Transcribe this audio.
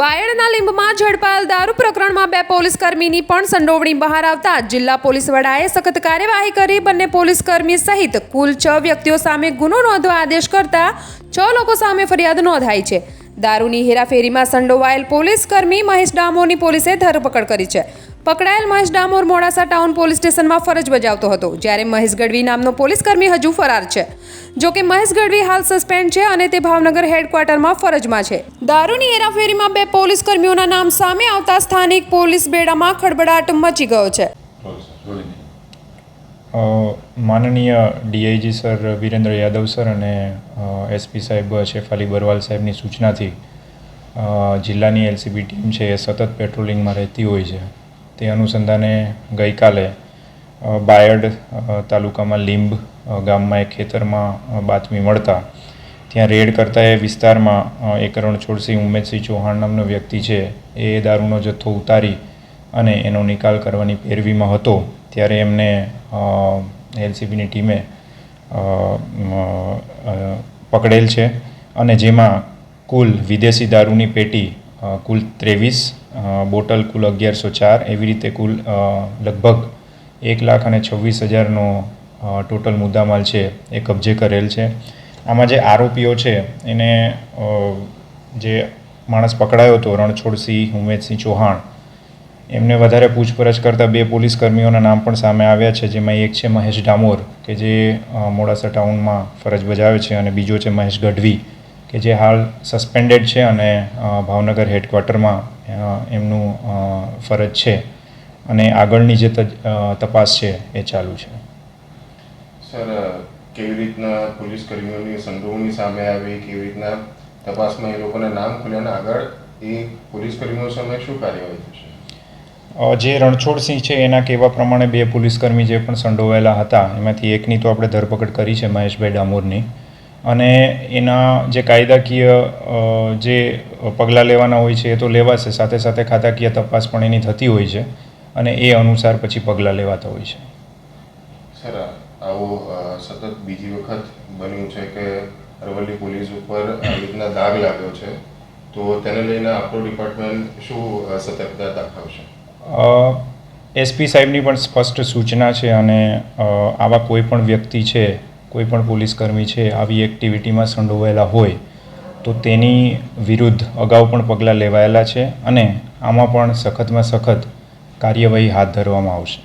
બાયડના લીંબમાં ઝડપાયેલ દારૂ પ્રકરણમાં બે પોલીસ કર્મીની પણ સંડોવણી બહાર આવતા જિલ્લા પોલીસ વડાએ સખત કાર્યવાહી કરી બંને પોલીસ કર્મી સહિત કુલ છ વ્યક્તિઓ સામે ગુનો નોંધવા આદેશ કરતા છ લોકો સામે ફરિયાદ નોંધાઈ છે. દારૂની હેરાફેરીમાં સંડોવાયેલ પોલીસ કર્મી મહેશ ડામોની પોલીસે ધરપકડ કરી છે. પકડાયેલ મહેશ ડામોર મોડાસા ટાઉન પોલીસ સ્ટેશનમાં ફરજ બજાવતો હતો. જ્યારે મહેશ ગઢવી નામનો પોલીસ કર્મી હજુ ફરાર છે. જો કે મહેશ ગઢવી હાલ સસ્પેન્ડ છે અને તે ભાવનગર હેડક્વાર્ટરમાં ફરજમાં છે. દારૂની હેરાફેરીમાં બે પોલીસ કર્મીઓના નામ સામે આવતા સ્થાનિક પોલીસ બેડામાં ખળબડાટ મચી ગયો છે. માનનીય DIG sir Virendra Yadav sir અને એસપી સાહેબ શેફાલી બરવાલ સાહેબની સૂચનાથી જિલ્લાની એલસીબી ટીમ છે એ સતત પેટ્રોલિંગમાં રહેતી હોય છે. તે અનુસંધાને ગઈકાલે બાયડ તાલુકામાં લીંબ ગામમાં એક ખેતરમાં બાતમી મળતા. ત્યાં રેડ કરતા એ વિસ્તારમાં એક રણછોડસિંહ ઉમેદસિંહ ચૌહાણ નામનો વ્યક્તિ છે, એ દારૂનો જથ્થો ઉતારી અને એનો નિકાલ કરવાની પેરવીમાં હતો. ત્યારે એમને એલસીબીની ટીમે પકડેલ છે અને જેમાં કુલ વિદેશી દારૂની પેટી કુલ ત્રેવીસ બોટલ કુલ અગિયારસો ચાર. એવી રીતે કુલ લગભગ એક લાખ અને છવ્વીસ હજારનો ટોટલ મુદ્દામાલ છે એ કબજે કરેલ છે. આમાં જે આરોપીઓ છે એને જે માણસ પકડાયો હતો, રણછોડસિંહ ઉમેદસિંહ ચૌહાણ, એમને વધારે પૂછપરછ કરતા બે પોલીસ કર્મીઓના નામ પણ સામે આવ્યા છે, જેમાં એક છે મહેશ ડામોર, કે જે મોડાસા ટાઉનમાં ફરજ બજાવે છે, અને બીજો છે મહેશ ગઢવી, કે જે હાલ સસ્પેન્ડેડ છે અને ભાવનગર હેડક્વાર્ટરમાં એમનું ફરજ છે. અને આગળની જે તપાસ છે એ ચાલુ છે. સર કેવી રીતના પોલીસ કર્મીઓની સંડોવણી સામે આવી? કેવી રીતના તપાસમાં એ લોકોના નામ ખુલ્યા આગળ એ પોલીસ કર્મીઓ સામે શું કાર્યવાહી થશે? જે રણછોડસિંહ છે એના કહેવા પ્રમાણે બે પોલીસકર્મી જે પણ સંડોવાયેલા હતા એમાંથી એકની તો આપણે ધરપકડ કરી છે મહેશભાઈ ડામોરની. અને એના જે કાયદાકીય જે પગલાં લેવાના હોય છે એ તો લેવાશે. સાથે સાથે ખાતાકીય તપાસ પણ એની થતી હોય છે અને એ અનુસાર પછી પગલાં લેવાતા હોય છે. સર આવું સતત બીજી વખત બન્યું છે કે અરવલ્લી પોલીસ ઉપર રીતના દાગ લાગ્યો છે તો તેને લઈને આપણું ડિપાર્ટમેન્ટ શું સતર્કતા દાખવશે? એસપી સાહેબની પણ સ્પષ્ટ સૂચના છે અને આવા કોઈ પણ વ્યક્તિ છે કોઈ પણ પોલીસકર્મી છે, આવી એક્ટિવિટીમાં સંડોવાયેલા હોય, તો તેની વિરુદ્ધ અગાઉ પણ પગલાં લેવાયેલા છે અને આમાં પણ સખતમાં સખત કાર્યવાહી હાથ ધરવામાં આવશે.